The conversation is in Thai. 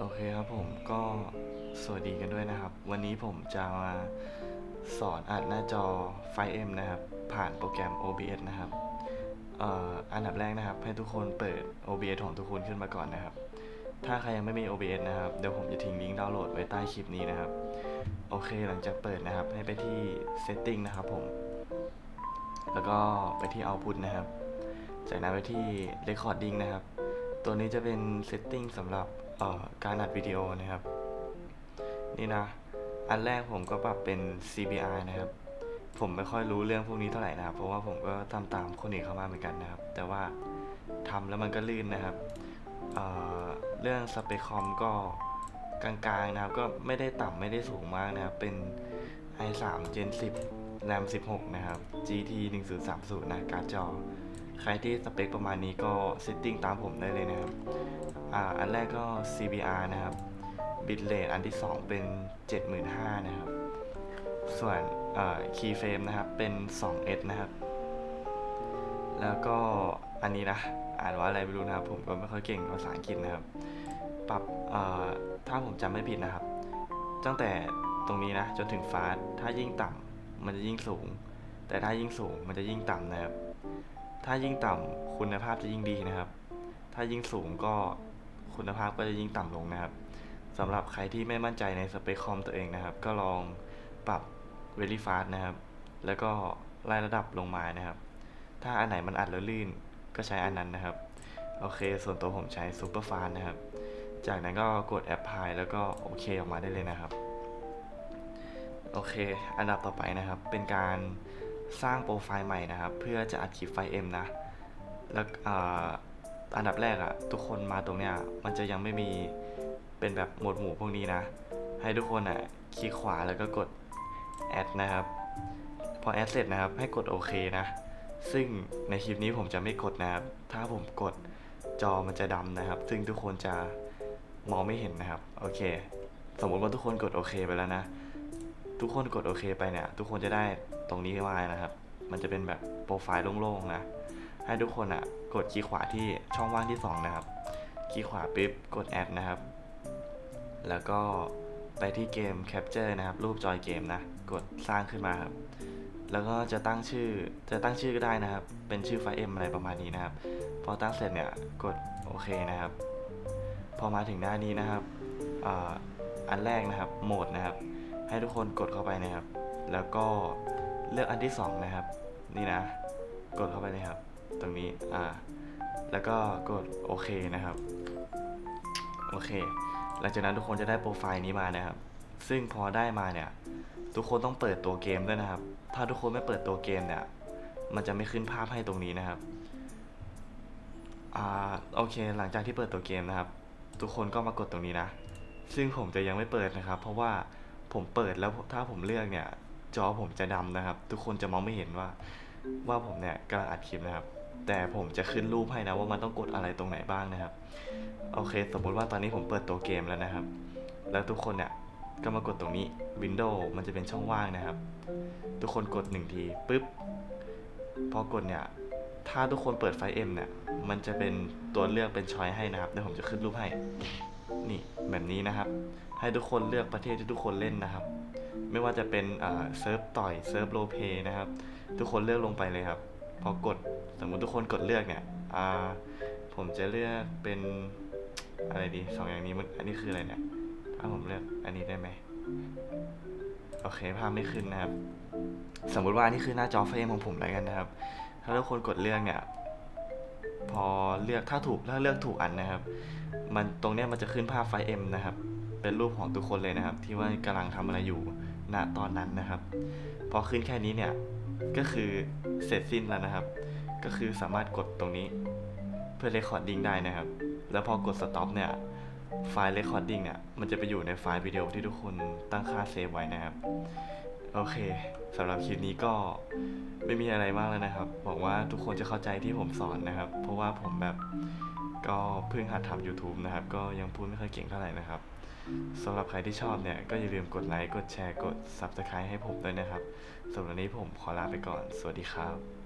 โอเคครับผมก็สวัสดีกันด้วยนะครับ วันนี้ผมจะมาสอนอัดหน้าจอ 5M นะครับ ผ่านโปรแกรม OBS นะครับอันดับแรกนะครับ ให้ทุกคนเปิด OBS ของทุกคนขึ้นมาก่อนนะครับ ถ้าใครยังไม่มี OBS นะครับ เดี๋ยวผมจะทิ้งลิงก์ดาวน์โหลดไว้ใต้คลิปนี้นะครับ โอเคหลังจากเปิดนะครับ ให้ไปที่ Setting นะครับผม แล้วก็ไปที่ Output นะครับ จากนั้นไปที่ Recording นะครับ ตัวนี้จะเป็น Setting สำหรับ การอัดวิดีโอนะครับ นี่นะ อันแรกผมก็ปรับเป็น CBR นะครับ ผมไม่ค่อยรู้เรื่องพวกนี้เท่าไหร่นะครับ เพราะว่าผมก็ทำตามคนอื่นเข้ามาเหมือนกันนะครับ แต่ว่าทำแล้วมันก็ลื่นนะครับเเรื่องสเปคคอมก็กลางๆนะครับ ก็ไม่ได้ต่ำไม่ได้สูงมากนะครับ เป็น i3 Gen 10 RAM 16 นะครับ GT 1030นะการ์ดจอ ใครที่สเปคประมาณนี้ก็เซตติ้งตามผมได้เลยนะครับอ่าอันแรกก็ CBR นะครับ bitrate อันที่ 2 เป็น 75,000นะครับ ส่วน keyframe นะครับเป็น 2s นะครับ แล้วก็อันนี้นะอ่านว่าอะไรไม่รู้นะครับ ผมก็ไม่ค่อยเก่งภาษาอังกฤษนะครับ ปรับถ้าผมจำไม่ผิดนะครับ ตั้งแต่ตรงนี้นะจนถึงฟาสถ้ายิ่งต่ำมันจะยิ่งสูง แต่ถ้ายิ่งสูงมันจะยิ่งต่ำนะครับ ถ้ายิ่งต่ำคุณภาพจะยิ่งดีนะครับ ถ้ายิ่งสูงก็คุณภาพก็จะยิ่งต่ำลงนะครับสำหรับใครที่ไม่มั่นใจในสเปคคอมตัวเองนะครับ ก็ลองปรับ Very Fast นะครับ แล้วก็ไล่ระดับลงมานะครับ ถ้าอันไหนมันอัดแล้วลื่นก็ใช้อันนั้นนะครับ โอเค ส่วนตัวผมใช้ Super Fast นะครับ จากนั้นก็กด Apply แล้วก็โอเคออกมาได้เลยนะครับ โอเค อันดับต่อไปนะครับ เป็นการ สร้างโปรไฟล์ใหม่นะครับ เพื่อจะอัดคลิปไฟล์ M นะ แล้วอันดับแรกอะทุกคนมาตรงเนี้ยมันจะยังไม่มีเป็นแบบหมวดหมู่พวกนี้นะ ให้ทุกคนอะคลิกขวาแล้วก็กด add นะครับ พอ add เสร็จนะครับ ให้กดโอเคนะ ซึ่งในคลิปนี้ผมจะไม่กดนะครับ ถ้าผมกดจอมันจะดำนะครับ ซึ่งทุกคนจะมองไม่เห็นนะครับ โอเค สมมติว่าทุกคนกดโอเคไปแล้วนะ ทุกคนกดโอเคไปเนี่ย ทุกคนจะได้ตรงนี้มานะครับ มันจะเป็นแบบโปรไฟล์โล่งๆนะ ให้ทุกคนอะ กดคลิกขวาที่ช่องว่างที่ 2 นะครับคลิกขวาปุ๊บ กดแอดนะครับ แล้วก็ไปที่เกม Capture นะครับ รูปจอยเกมนะ กดสร้างขึ้นมาครับ แล้วก็จะตั้งชื่อ จะตั้งชื่อก็ได้นะครับ เป็นชื่อไฟล์ M อะไรประมาณนี้นะครับ พอตั้งเสร็จเนี่ย กดโอเคนะครับ พอมาถึงหน้านี้นะครับออันแรกนะครับ โหมดนะครับ ให้ทุกคนกดเข้าไปนะครับ แล้วก็เลือกอันที่สองนะครับ นี่นะ กดเข้าไปเลยครับ ตรงนี้ อ่า แล้วก็กดโอเคนะครับ โอเค หลังจากนั้นทุกคนจะได้โปรไฟล์นี้มานะครับ ซึ่งพอได้มาเนี่ย ทุกคนต้องเปิดตัวเกมด้วยนะครับ ถ้าทุกคนไม่เปิดตัวเกมเนี่ย มันจะไม่ขึ้นภาพให้ตรงนี้นะครับ อ่า โอเค หลังจากที่เปิดตัวเกมนะครับ ทุกคนก็มากดตรงนี้นะ ซึ่งผมจะยังไม่เปิดนะครับ เพราะว่า ผมเปิดแล้วถ้าผมเลือกเนี่ย จอผมจะดำนะครับ ทุกคนจะมองไม่เห็นว่า ว่าผมเนี่ยกำลังอัดคลิปนะครับ แต่ผมจะขึ้นรูปให้นะว่ามันต้องกดอะไรตรงไหนบ้างนะครับ โอเค สมมุติว่าตอนนี้ผมเปิดตัวเกมแล้วนะครับ แล้วทุกคนเนี่ยก็มากดตรงนี้ Windows มันจะเป็นช่องว่างนะครับ ทุกคนกดหนึ่งทีปุ๊บพอกดเนี่ย ถ้าทุกคนเปิดไฟล์ M เนี่ย มันจะเป็นตัวเลือกเป็นช้อยให้นะครับเดี๋ยวผมจะขึ้นรูปให้ นี่แบบนี้นะครับ ให้ทุกคนเลือกประเทศที่ทุกคนเล่นนะครับ ไม่ว่าจะเป็นเซิร์ฟต่อยเซิร์ฟโรลเพนะครับ ทุกคนเลือกลงไปเลยครับ พอกดสมมุติทุกคนกดเลือกเนี่ยอ่าผมจะเลือกเป็นอะไรดีสองอย่างนี้มันอันนี้คืออะไรเนี่ยถ้าผมเลือกอันนี้ได้ไหมโอเคภาพไม่ขึ้นนะครับ สมมุติว่านนี้คือหน้าจอเฟรมของผมแล้วกันนะครับ ถ้าทุกคนกดเลือกเนี่ย พอเลือกถ้าถูกถ้าเลือกถูกอันนะครับ มันตรงเนี้ยมันจะขึ้นภาพไฟล์ M นะครับ เป็นรูปของทุกคนเลยนะครับ ที่ว่ากำลังทำอะไรอยู่ณตอนนั้นนะครับ พอขึ้นแค่นี้เนี่ยก็คือเสร็จสิ้นแล้วนะครับ ก็คือสามารถกดตรงนี้เพื่อ recording ได้นะครับ แล้วพอกด stop เนี่ยไฟล์ recording เนี่ยมันจะไปอยู่ในไฟล์วิดีโอที่ทุกคนตั้งค่าเซฟไว้นะครับ โอเคสำหรับคลิปนี้ก็ ไม่มีอะไรมากแล้วนะครับบอกว่าทุกคนจะเข้าใจที่ผมสอนนะครับ เพราะว่าผมแบบก็เพิ่งหัดทำ YouTube นะครับ ก็ยังพูดไม่ค่อยเก่งเท่าไหร่นะครับสำหรับใครที่ชอบเนี่ย ก็อย่าลืมกดไลค์ กดแชร์ กด Subscribe ให้ผมด้วยนะครับสำหรับวันนี้ผมขอลาไปก่อน สวัสดีครับ